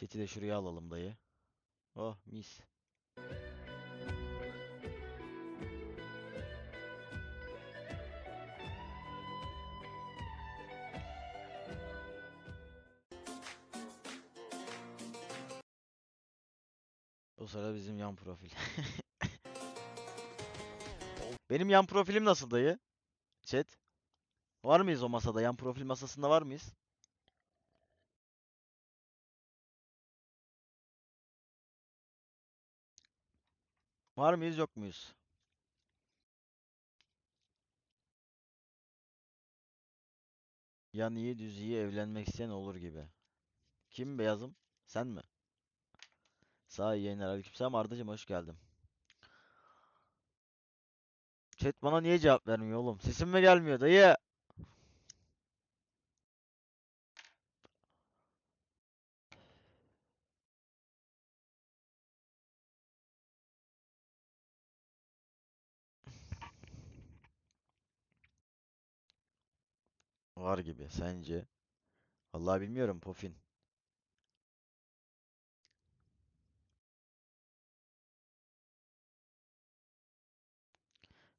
Chat'i de şuraya alalım dayı. Oh mis. O sıra bizim yan profil. Benim yan profilim nasıl dayı? Chat. Var mıyız o masada? Yan profil masasında var mıyız? Var mıyız yok muyuz? Yan iyi düz iyi evlenmek isteyen olur gibi. Kim beyazım? Sen mi? Sağ iyi yayınlar. Aleykümselam Ardacığım hoş geldin. Chat bana niye cevap vermiyor oğlum? Sesim mi gelmiyor dayı? Var gibi sence? Vallahi bilmiyorum Pofin.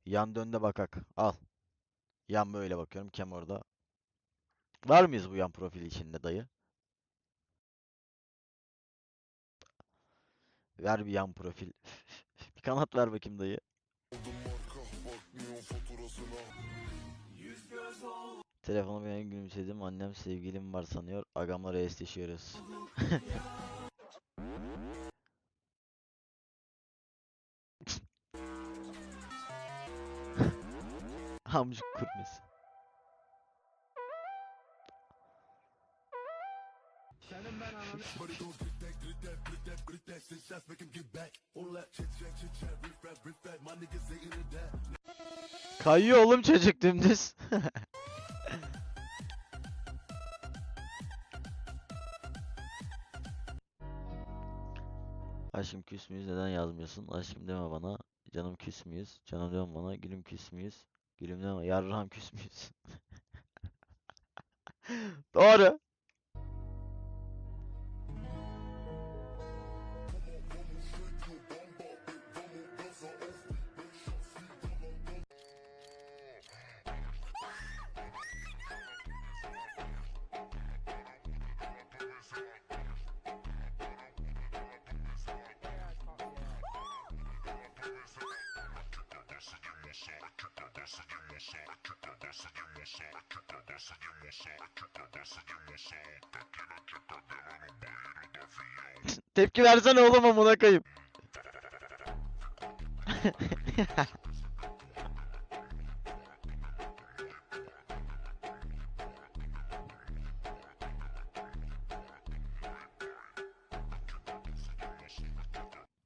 Yan dönde bakak. Al. Yan böyle bakıyorum. Kem orada. Var mıyız bu yan profil içinde dayı? Ver bir yan profil. Bir kanat ver bakayım dayı. Telefonu benim gülümsedim. Annem sevgilim var sanıyor. Agamla restleşiyoruz. Amcık kurması. Kayıyor oğlum çocuk dümdüz. Aşkım küs müyüz neden yazmıyorsun? Aşkım deme bana. Canım küs müyüz? Canım deme bana. Gülüm küs müyüz? Gülüm deme. Yarrağım küs müyüz? Doğru. Tepki versene oğlum amına koyayım.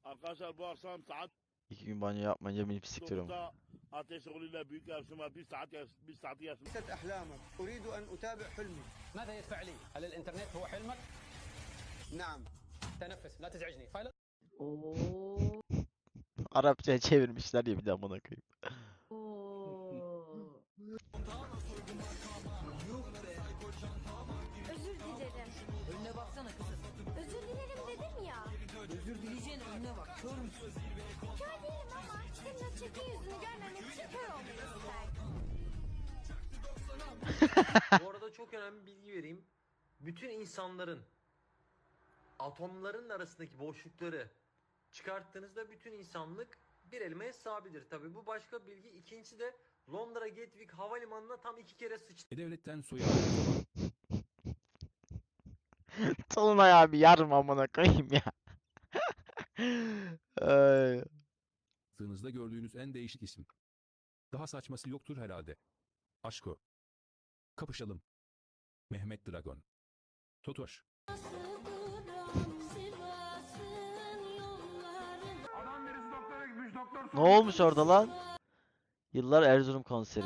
Arkadaşlar bu akşam saat İki gün banyo yapmayınca beni pisiktiriyorum. أعطي شغل الله بك أبسمة بسعتي ليست أحلامك أريد أن أتابع حلمي ماذا يدفع لي؟ هل الإنترنت هو حلمك؟ نعم تنفس لا تزعجني فايلة Arapça çevirmişler ya bir بدأ amına koyayım. Bu arada çok önemli bir bilgi vereyim. Bütün insanların atomların arasındaki boşlukları çıkarttığınızda bütün insanlık bir elmaya sığabilir. Tabi bu başka bilgi. İkincisi de Londra Gatwick Havalimanı'na tam iki kere sıçtı. devletten soyu aldığı zaman Tolunay abi yarım amına koyayım ya. Ay. Sığınızda gördüğünüz en değişik isim. Daha saçması yoktur herhalde. Aşko. Kapışalım. Mehmet Dragon. Totoş. Ne olmuş orada lan? Yıllar Erzurum konseri.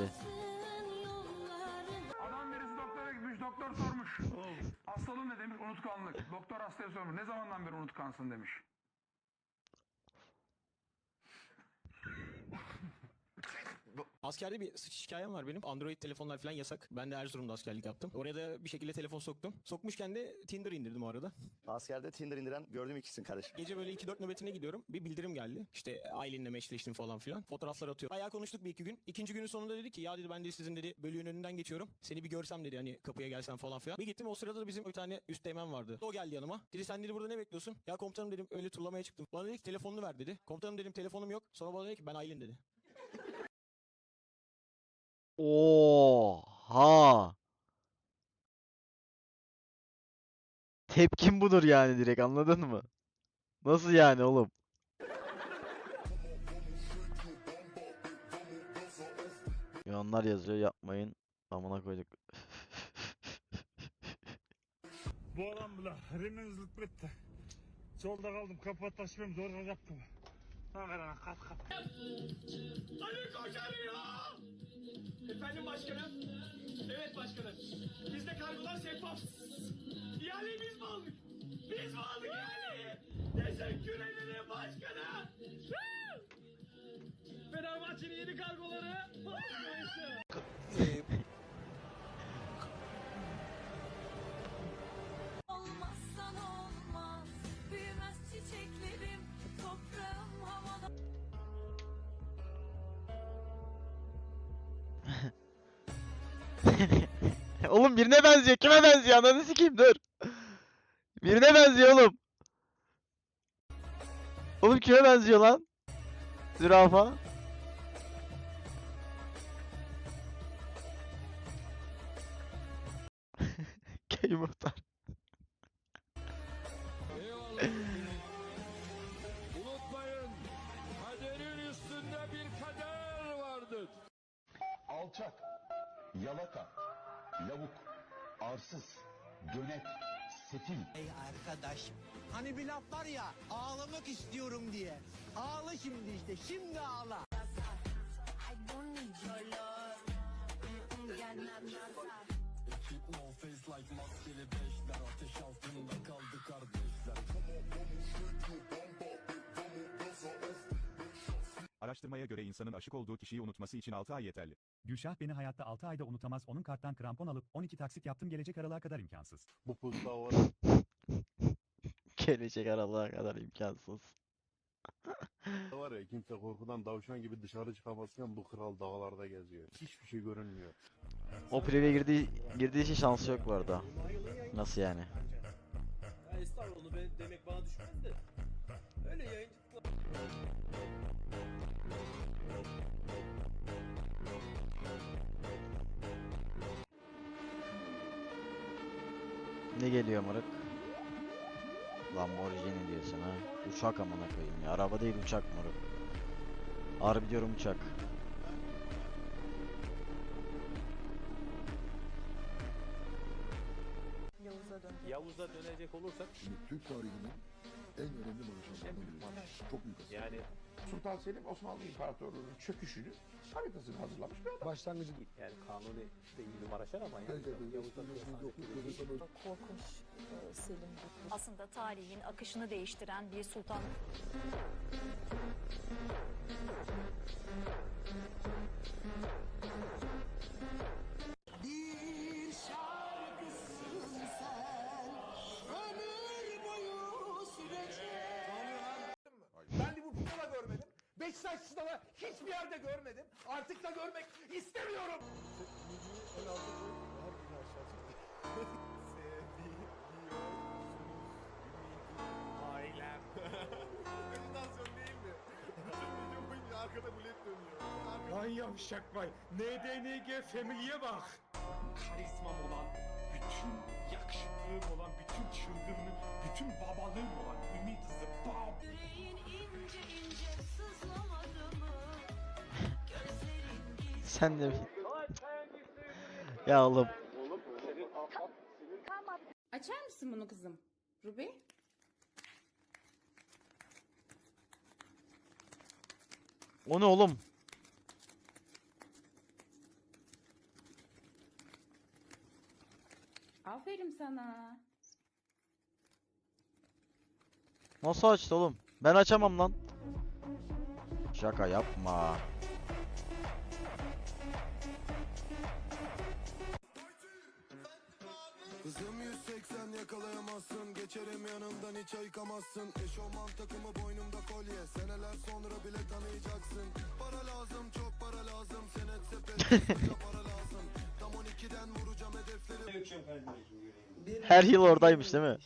Adam birisi doktora gitmiş doktor sormuş. Hastalığın ne demiş unutkanlık. Doktor hastaya sormuş ne zamandan beri unutkansın demiş. Askerde bir sıç hikayem var benim. Android telefonlar falan yasak. Ben de Erzurum'da askerlik yaptım. Oraya da bir şekilde telefon soktum. Sokmuşken de Tinder indirdim o arada. Askerde Tinder indiren gördüğüm ikisin kardeşim. Gece böyle 2-4 nöbetine gidiyorum. Bir bildirim geldi. İşte ailenle meşleştim falan filan. Fotoğraflar atıyor. Bayağı konuştuk bir iki gün. İkinci günün sonunda dedi ki ya dedi ben de sizin dedi bölüğün önünden geçiyorum. Seni bir görsem dedi hani kapıya gelsen falan filan. Bir gittim o sırada da bizim bir tane üsteğmen vardı. O geldi yanıma. Dedi sen dedi burada ne bekliyorsun? Ya komutanım dedim öyle turlamaya çıktım. Bana dedi ki telefonunu ver dedi. Komutanım dedim telefonum yok. Sonra bana dedi ki ben Aylin dedi. Oha. Tepkim budur yani direkt anladın mı? Nasıl yani oğlum? Yunanlar yazıyor yapmayın. Amına koyduk. Bu adam bile rimenzlik bitti. Solda kaldım kapat taşıyorum zor yaptım. Hemen kat kat. Ali Koç arıyor. Efendim başkanım. Evet başkanım. Bizde kargolar şeffaf. İhaleyi biz mi aldık? Biz mi aldık ihaleyi? Teşekkür ederim başkanım. Fenerbahçe'nin yeni kargoları. Oğlum birine benziyor. Kime benziyor? Ananı sikeyim dur. Birine benziyor oğlum. Oğlum kime benziyor lan? Zürafa. Köy muhtar. Unutmayın. Kaderin üstünde bir kader vardır. Alçak, yalaka, lavuk, arsız, dönek, sefil. Ey arkadaş. Hani bir laf var ya ağlamak istiyorum diye. Ağla şimdi işte şimdi ağla. Araştırmaya göre insanın aşık olduğu kişiyi unutması için 6 ay yeterli. Gülşah beni hayatta 6 ayda unutamaz. Onun karttan krampon alıp 12 taksit yaptım gelecek aralığa kadar imkansız. Bu puzda var. Gelecek aralığa kadar imkansız. var ya kimse korkudan davşan gibi dışarı çıkamazken bu kral dağlarda geziyor. Hiçbir şey görünmüyor. O preve girdiği girdiği için şansı yok bu arada. Nasıl yani? Estağfurullah ben demek bana düşmez de. Öyle yayıncılıkla. Geliyor moruk? Lamborghini diyorsun ha. Uçak amına koyayım ya. Araba değil uçak moruk. Harbi diyorum uçak. Yavuz'a dönecek olursak Türk tarihinin en önemli marşalarından biri. Çok büyük Yani Sultan Selim Osmanlı İmparatorluğu'nun çöküşünü haritasını hazırlamış bir adam. Başlangıcı yani kanuni de iyi bir maraşar ama yani Yavuz'la Korkunç Selim. Aslında tarihin akışını değiştiren bir sultan. Beşiktaş'ta da hiçbir yerde görmedim. Artık da görmek istemiyorum. Ailem. Meditasyon değil mi? Video boyunca arkada bulet dönüyor. Lan yavşak vay. NDNG Family'e bak. Karizmam olan, bütün yakışıklığım olan, bütün çılgınlığım, bütün babalığım olan Ümit Zıbbab. Sen de? Ya oğlum. Açar mısın bunu kızım? Ruby? O ne oğlum? Aferin sana. Nasıl açtı oğlum? Ben açamam lan. Şaka yapma. Hızım 180 yakalayamazsın. Geçerim yanımdan hiç ayıkamazsın. Eşofman takımı boynumda kolye. Seneler sonra bile tanıyacaksın. Para lazım çok para lazım. Senet sepet para lazım. Tam 12'den vuracağım hedefleri. Her yıl oradaymış değil mi?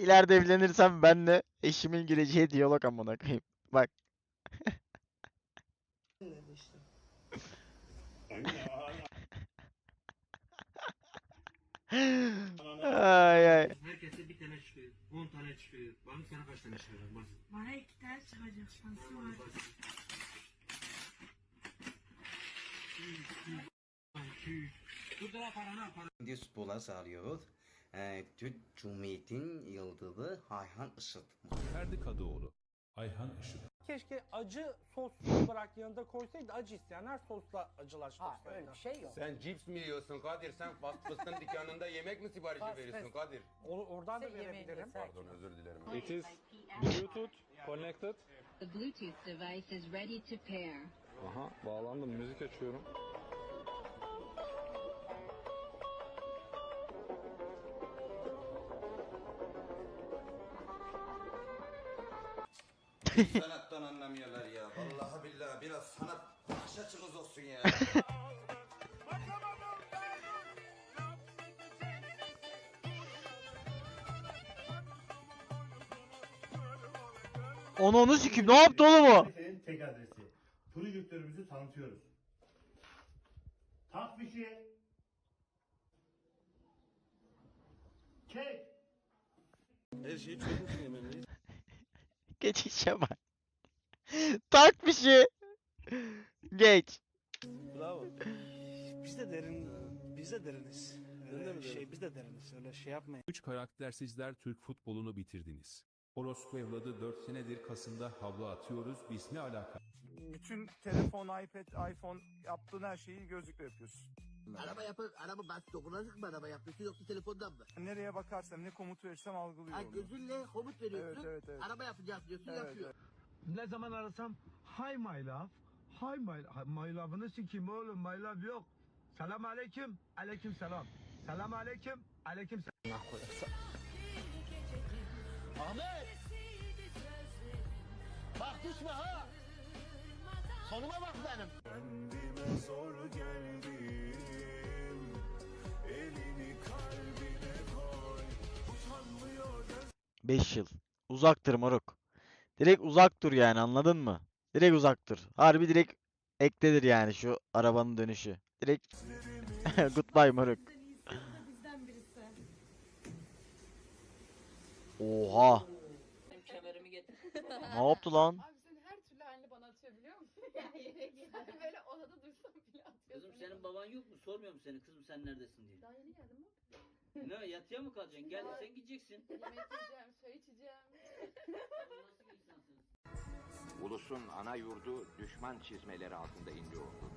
İleride evlenirsem benle eşimin gireceği diyalog amına koyayım. Bak. ay ay. Herkese bir tane çıkıyor. 10 tane çıkıyor. Bakın sana kaç tane çıkıyor. Bak. Bana iki tane çıkacak şansı var. Bu da parana para. Düz bola sağlıyoruz. Ee, Türk Cumhuriyeti'nin yıldızı Ayhan Işık. Ferdi Kadıoğlu. Ayhan Işık. Keşke acı sos olarak yanında koysaydı acı isteyenler sosla acılaştırsaydı. Ha öyle bir şey yok. Sen cips mi yiyorsun Kadir? Sen fast food'un dükkanında yemek mi siparişi Fast veriyorsun. Kadir? O- oradan da verebilirim. Pardon özür dilerim. It is Bluetooth connected. The Bluetooth device is ready to pair. Aha bağlandım müzik açıyorum. Sanattan anlamıyorlar ya. Vallahi billahi biraz sanat bakış açınız olsun ya. Onu onu sikeyim. Ne yaptı oğlum o? tek adresi. Prodüktörümüzü tanıtıyoruz. Tak fişi. Çek. Geçişe bak. Tak bir şey. Geç. Bravo. Biz de derin, biz de deriniz. Öyle şey, biz de deriniz. Öyle şey yapmayın. Üç karaktersizler Türk futbolunu bitirdiniz. Orospu evladı 4 senedir Kasım'da havlu atıyoruz. Biz ne alaka? Bütün telefon, iPad, iPhone yaptığın her şeyi gözlükle yapıyorsun. Araba yapın, araba bas dokunacak mı araba yapıyorsun yoksa telefondan mı? Nereye bakarsam, ne komut verirsem algılıyor. Ha, onu. gözünle komut veriyorsun. Evet, evet, evet. Araba yapacağız diyorsun Evet, yapıyor. Ne zaman arasam Hi my love. Hi my, my love'ını sikeyim oğlum my love yok. Selam aleyküm. Aleyküm selam. Selam aleyküm. Aleyküm selam. Ahmet! Bak düşme ha! Sonuma bak benim. 5 yıl. Uzaktır moruk. Direkt uzak dur yani anladın mı? Direkt uzak dur. Harbi direkt ekledir yani şu arabanın dönüşü. Direkt goodbye moruk. Oha. Ne yaptı lan? Abi sen her türlü halini bana atıyor biliyor musun? yani yere gider böyle odada dursam bile atıyorsun. Kızım senin baban yok mu? Sormuyor mu seni kızım sen neredesin diye. Daha yeni geldim bak. Ne yatıya mı kalacaksın? Gel sen gideceksin. Yemek yiyeceğim, çay içeceğim. Nasıl bir insansın? Ulusun ana yurdu düşman çizmeleri altında iniyordu.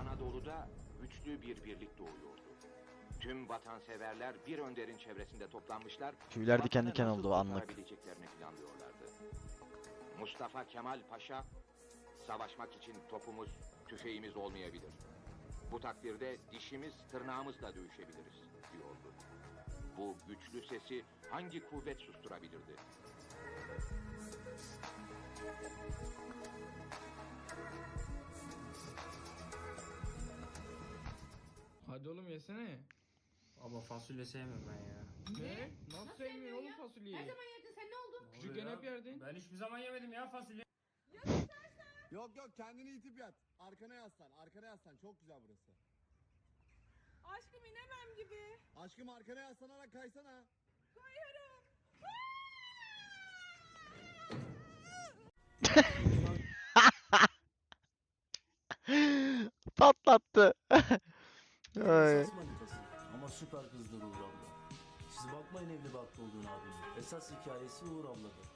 Anadolu'da güçlü bir birlik doğuyordu. Tüm vatanseverler bir önderin çevresinde toplanmışlar. Tüyler diken vatanı diken nasıl oldu anlık. kurtarabileceklerini planlıyorlardı. Mustafa Kemal Paşa, savaşmak için topumuz, tüfeğimiz olmayabilir. Bu takdirde dişimiz, tırnağımızla dövüşebiliriz, diyordu. Bu güçlü sesi hangi kuvvet susturabilirdi? Hadi oğlum yesene. Ama fasulye sevmem ben ya. Ne? Nasıl sevmiyorsun oğlum fasulyeyi? Ne zaman yedin sen ne oldu? Küçükken hep yerdin. Ben hiçbir zaman yemedim ya fasulye. Yok yok kendini itip yat. Arkana yaslan. Arkana yaslan. Çok güzel burası. Aşkım inemem gibi. Aşkım arkana yaslanarak kaysana. Patlattı. Ay. Ama süper kızdır Uğur abla. Siz bakmayın evli barklı olduğunu abim. Esas hikayesi Uğur abladır.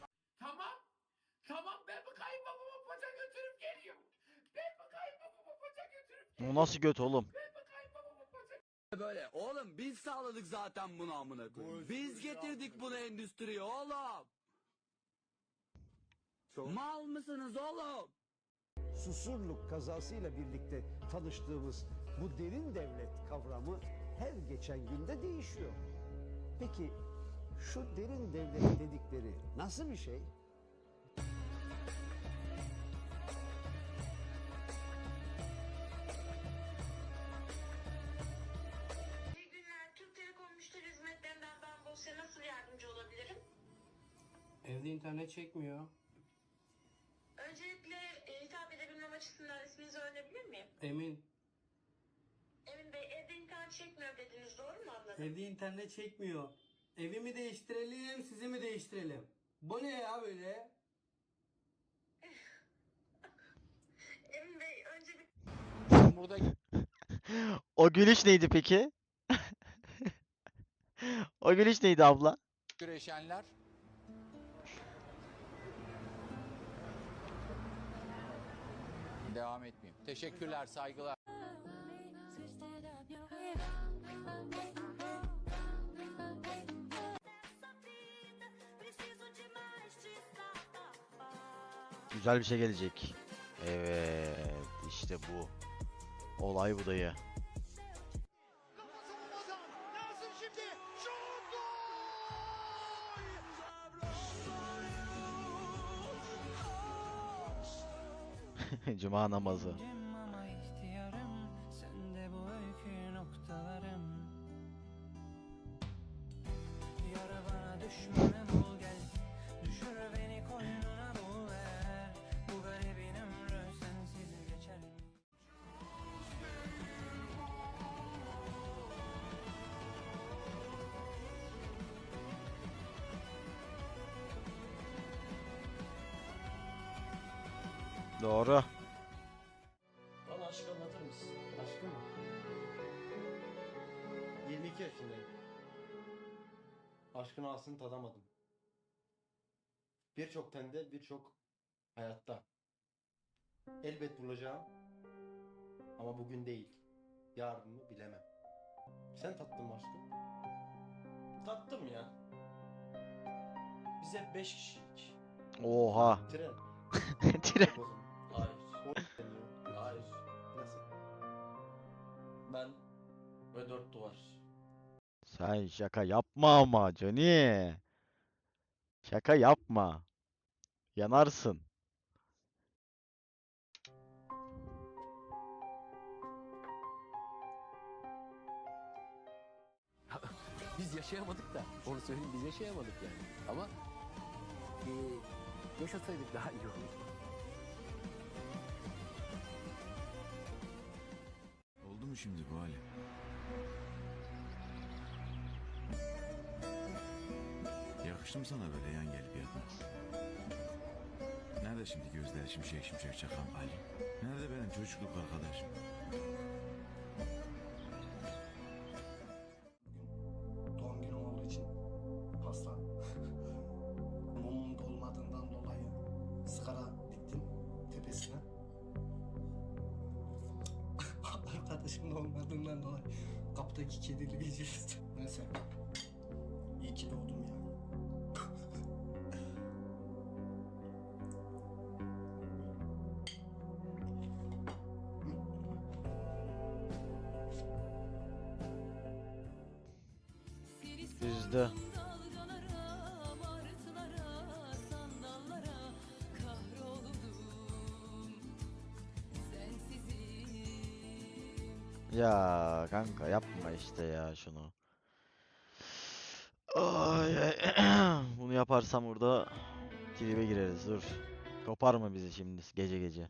O nasıl göt oğlum? Böyle oğlum biz sağladık zaten bunu amına koyayım. Biz getirdik bunu endüstriye oğlum. Mal mısınız oğlum? Susurluk kazasıyla birlikte tanıştığımız bu derin devlet kavramı her geçen günde değişiyor. Peki şu derin devlet dedikleri nasıl bir şey? İnternet çekmiyor. Öncelikle e, hitap edebilmem açısından isminizi öğrenebilir miyim? Emin, Emin Bey evde internet çekmiyor dediniz. Doğru mu anladım? evde internet çekmiyor. Evi mi değiştirelim, sizi mi değiştirelim? Bu ne ya böyle? Emin Bey önce bir Burada O gülüş neydi peki? O gülüş neydi abla? güreşenler devam etmeyeyim. Teşekkürler, saygılar. Güzel bir şey gelecek. Evet, işte bu. Olay bu dayı. geçer mi? Doğru. Aşkın aslını tadamadım. Birçok tende, birçok hayatta. Elbet bulacağım. Ama bugün değil. Yarını bilemem. Sen tattın mı aşkım? Tattım ya. Biz hep 5 kişilik. Oha. Tren. Tren. Hayır. Hayır. Nasıl? Ben ve dört duvar. Sen şaka yapma ama Johnny. Şaka yapma. Yanarsın. Biz yaşayamadık da. Onu söyleyeyim biz yaşayamadık yani. Ama eee yaşasaydık daha iyi olurdu. Oldu mu şimdi bu hali? Yakıştı mı sana böyle yan gelip yatmak? Nerede şimdi gözler şimşek şimşek çakan Ali? Nerede benim çocukluk arkadaşım? Üzdü. Ya kanka yapma işte ya şunu. Ay. Bunu yaparsam burada tribe gireriz dur. Kopar mı bizi şimdi gece gece?